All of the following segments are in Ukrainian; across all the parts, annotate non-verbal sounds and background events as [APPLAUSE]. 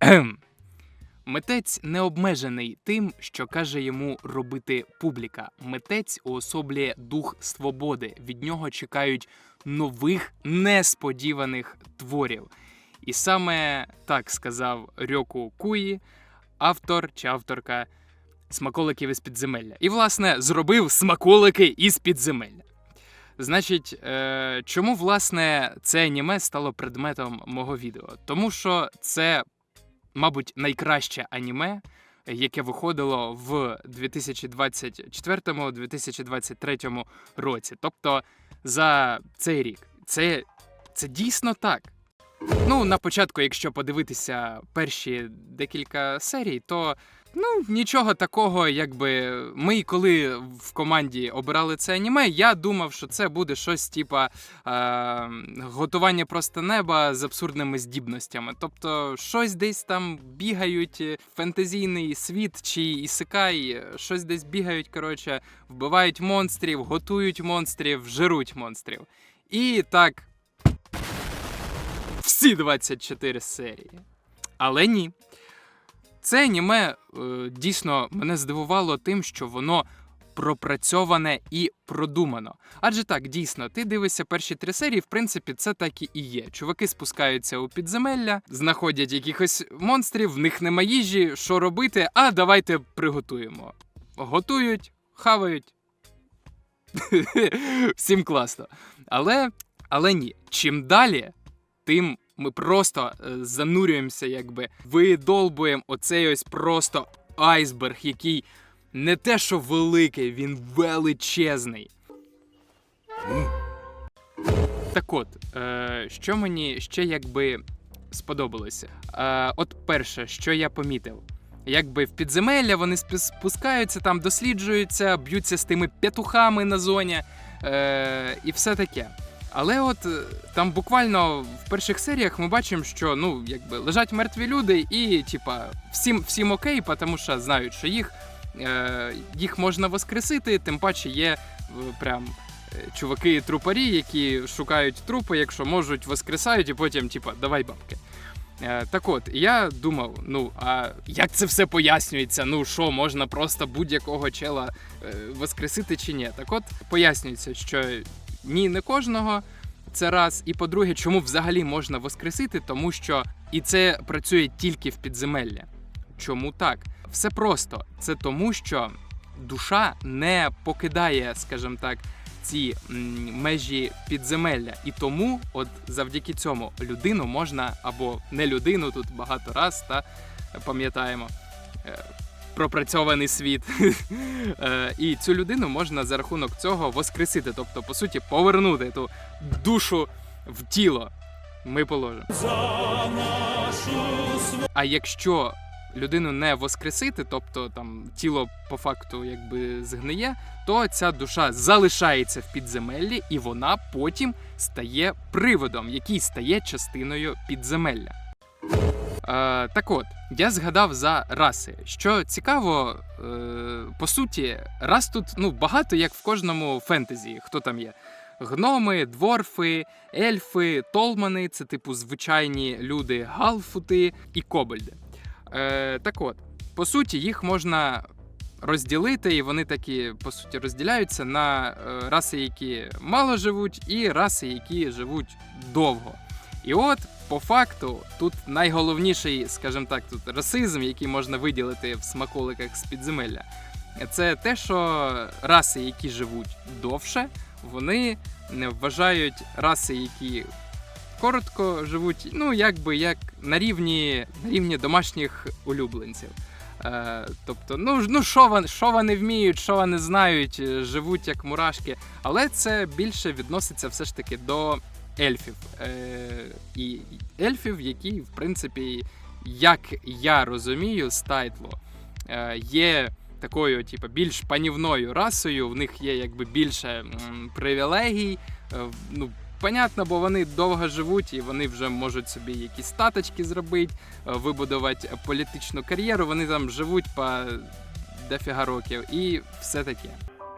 [CLEARS THROAT] Митець не обмежений тим, що каже йому робити публіка. Митець уособлює дух свободи. Від нього чекають нових несподіваних творів. І саме так сказав Рьоку Куї, автор чи авторка смаколиків із підземелля. І, власне, зробив смаколики із підземелля. Значить, е, чому власне це аніме стало предметом мого відео? Тому що це, мабуть, найкраще аніме, яке виходило в 2024-2023 році. Тобто за цей рік. Це, це дійсно так. Ну, на початку, якщо подивитися перші декілька серій, то ну нічого такого, якби ми, коли в команді обирали це аніме, я думав, що це буде щось типа е- готування просто неба з абсурдними здібностями. Тобто, щось десь там бігають, е, фентезійний світ чи ісикай, е, щось десь бігають, коротше, вбивають монстрів, готують монстрів, жируть монстрів. І так. Всі 24 серії. Але ні. Це аніме е, дійсно мене здивувало тим, що воно пропрацьоване і продумано. Адже так, дійсно, ти дивишся перші три серії, в принципі, це так і є. Чуваки спускаються у підземелля, знаходять якихось монстрів, в них нема їжі, що робити, а давайте приготуємо. Готують, хавають. [LAUGHS] Всім класно. Але, але ні. Чим далі, тим ми просто е, занурюємося, якби видолбуємо оцей ось просто айсберг, який не те, що великий, він величезний. Так от, е, що мені ще якби сподобалося? Е, от перше, що я помітив. Якби в підземелля вони спускаються, там досліджуються, б'ються з тими петухами на зоні е, і все таке. Але от е, там буквально в перших серіях ми бачимо, що ну якби лежать мертві люди, і типа всім всім окей, тому що знають, що їх, е, їх можна воскресити, тим паче є е, прям е, чуваки-трупарі, які шукають трупи, якщо можуть, воскресають, і потім, типа, давай бабки. Так от, я думав, ну а як це все пояснюється? Ну що, можна просто будь-якого чела воскресити чи ні? Так от пояснюється, що ні, не кожного. Це раз. І по-друге, чому взагалі можна воскресити? Тому що і це працює тільки в підземеллі. Чому так? Все просто. Це тому, що душа не покидає, скажімо так, ці межі підземелля. І тому, от завдяки цьому, людину можна або не людину, тут багато раз, та пам'ятаємо. Пропрацьований світ, [LAUGHS] Е, і цю людину можна за рахунок цього воскресити, тобто, по суті, повернути ту душу в тіло. Ми положимо. А якщо людину не воскресити, тобто там тіло по факту якби згниє, то ця душа залишається в підземеллі, і вона потім стає приводом, який стає частиною підземелля. Е, так от, я згадав за раси. Що цікаво, е, по суті, рас тут ну, багато, як в кожному фентезі. Хто там є? Гноми, дворфи, ельфи, толмани це типу звичайні люди, галфути і кобальди. Е, так от, по суті, їх можна розділити, і вони такі, по суті, розділяються на е, раси, які мало живуть, і раси, які живуть довго. І от, по факту, тут найголовніший, скажімо так, тут расизм, який можна виділити в смаколиках з підземелля, це те, що раси, які живуть довше, вони не вважають раси, які коротко живуть, ну якби як на рівні, на рівні домашніх улюбленців. Е, тобто, ну ну що вони, що вони вміють, що вони знають, живуть як мурашки. Але це більше відноситься все ж таки до ельфів. Е, і ельфів, які, в принципі, як я розумію, з тайтлу, е, є такою, типу, більш панівною расою, в них є якби більше привілегій. Е, ну, понятно, бо вони довго живуть і вони вже можуть собі якісь статочки зробити, е, вибудувати політичну кар'єру. Вони там живуть по дофіга років і все таке.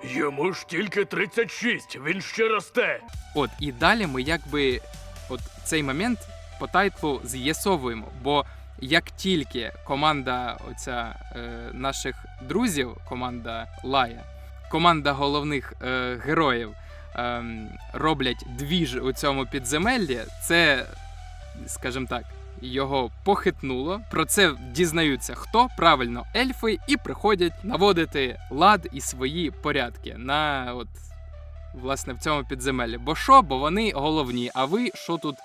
Йому ж тільки 36, він ще росте. От і далі ми якби от цей момент по тайтлу з'ясовуємо, бо як тільки команда оця е, наших друзів, команда Лая, команда головних е, героїв ем, роблять двіж у цьому підземеллі, це, скажімо так, його похитнуло. Про це дізнаються хто? Правильно, ельфи, і приходять наводити лад і свої порядки на от. Власне, в цьому підземеллі. Бо що? Бо вони головні, а ви що тут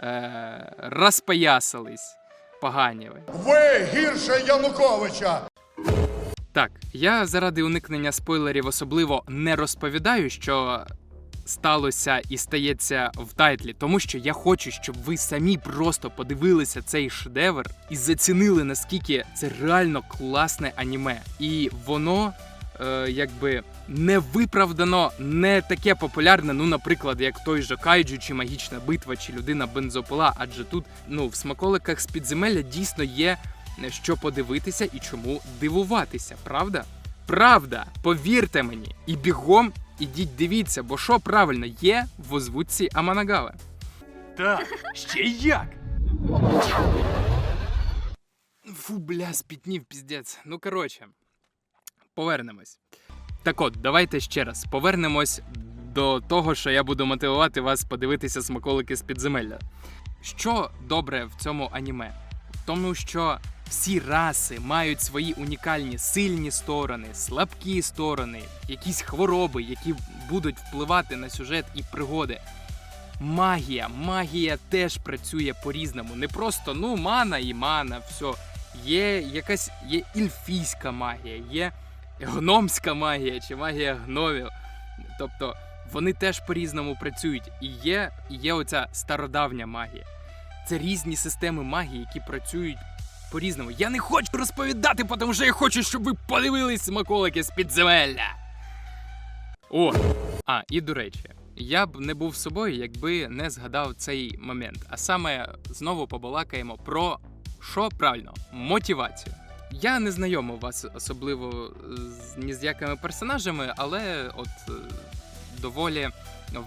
е- розпоясались, погані ви. Ви гірше Януковича! Так, я заради уникнення спойлерів особливо не розповідаю, що сталося і стається в тайтлі, тому що я хочу, щоб ви самі просто подивилися цей шедевр і зацінили, наскільки це реально класне аніме. І воно. Е, якби не виправдано не таке популярне, ну, наприклад, як той же Кайджу, чи магічна битва, чи людина бензопила. Адже тут, ну, в смаколиках з підземелля дійсно є е, що подивитися і чому дивуватися, правда? Правда, повірте мені, і бігом ідіть дивіться, бо що правильно є в озвучці Аманагави. Так, ще як? Фу, бля, спітнів піздець. Ну коротше, повернемось. Так от, давайте ще раз повернемось до того, що я буду мотивувати вас подивитися смаколики з підземелля. Що добре в цьому аніме? В тому, що всі раси мають свої унікальні сильні сторони, слабкі сторони, якісь хвороби, які будуть впливати на сюжет і пригоди. Магія, магія теж працює по-різному. Не просто ну мана і мана, все. Є якась є ільфійська магія, є гномська магія чи магія гномів. Тобто вони теж по-різному працюють. І є, і є оця стародавня магія. Це різні системи магії, які працюють по-різному. Я не хочу розповідати, тому що я хочу, щоб ви подивились смаколики з підземелля. О! А, і до речі, я б не був собою, якби не згадав цей момент. А саме знову побалакаємо про що правильно мотивацію. Я не знайомив вас особливо з ні з якими персонажами, але от е, доволі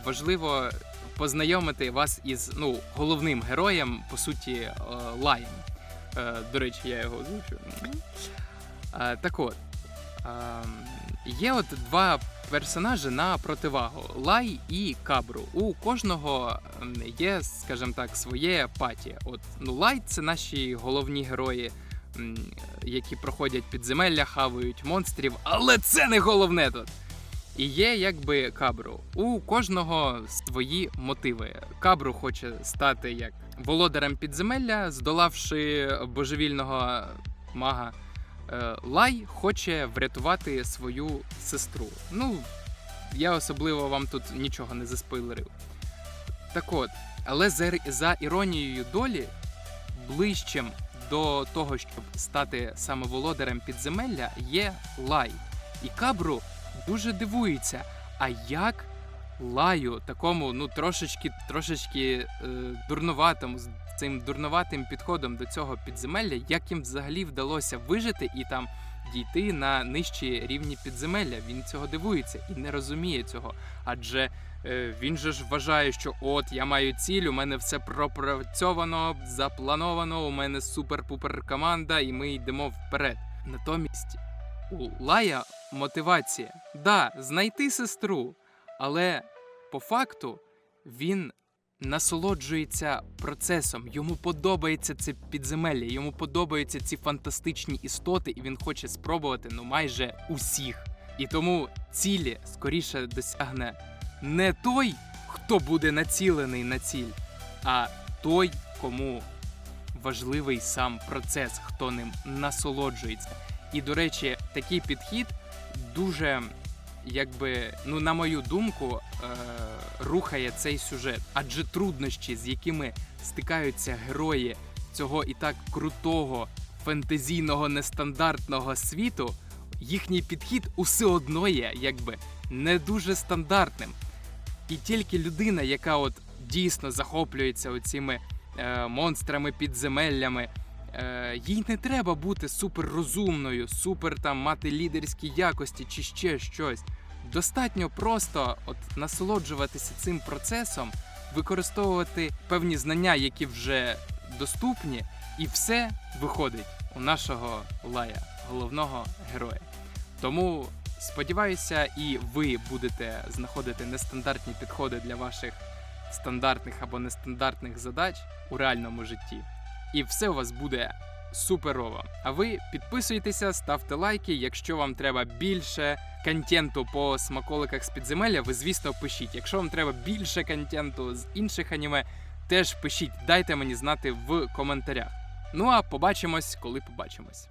важливо познайомити вас із ну, головним героєм, по суті, е, Лаєм. Е, До речі, я його озвучу. Е, Так от, ем, є от два персонажі на противагу Лай і Кабру. У кожного ем, є, скажімо так, своє паті. От ну Лай це наші головні герої, які проходять підземелля, хавають монстрів, але це не головне тут. І є якби Кабру. У кожного свої мотиви. Кабру хоче стати як володарем підземелля, здолавши божевільного мага. Е, Лай хоче врятувати свою сестру. Ну, я особливо вам тут нічого не заспойлерив. Так от, але за, за іронією долі, ближчим до того, щоб стати саме володарем підземелля, є Лай. І Кабру дуже дивується, а як Лаю, такому, ну, трошечки, трошечки е, дурнуватому, з цим дурнуватим підходом до цього підземелля, як їм взагалі вдалося вижити і там дійти на нижчі рівні підземелля. Він цього дивується і не розуміє цього. Адже е, він же ж вважає, що от я маю ціль, у мене все пропрацьовано, заплановано, у мене супер-пупер команда, і ми йдемо вперед. Натомість у Лая мотивація. Да, знайти сестру, але по факту він насолоджується процесом. Йому подобається це підземелля, йому подобаються ці фантастичні істоти, і він хоче спробувати ну майже усіх. І тому цілі скоріше досягне не той, хто буде націлений на ціль, а той, кому важливий сам процес, хто ним насолоджується. І, до речі, такий підхід дуже, якби, ну, на мою думку, е- рухає цей сюжет. Адже труднощі, з якими стикаються герої цього і так крутого, фентезійного, нестандартного світу, їхній підхід усе одно є, якби, не дуже стандартним. І тільки людина, яка от дійсно захоплюється оціми е, монстрами, підземеллями, їй не треба бути суперрозумною, супер там мати лідерські якості чи ще щось. Достатньо просто от насолоджуватися цим процесом, використовувати певні знання, які вже доступні, І все виходить у нашого лая, головного героя. Тому сподіваюся, і ви будете знаходити нестандартні підходи для ваших стандартних або нестандартних задач у реальному житті. І все у вас буде суперово. А ви підписуйтеся, ставте лайки. Якщо вам треба більше контенту по смаколиках з підземелля, ви звісно пишіть. Якщо вам треба більше контенту з інших аніме, теж пишіть, дайте мені знати в коментарях. Ну а побачимось, коли побачимось.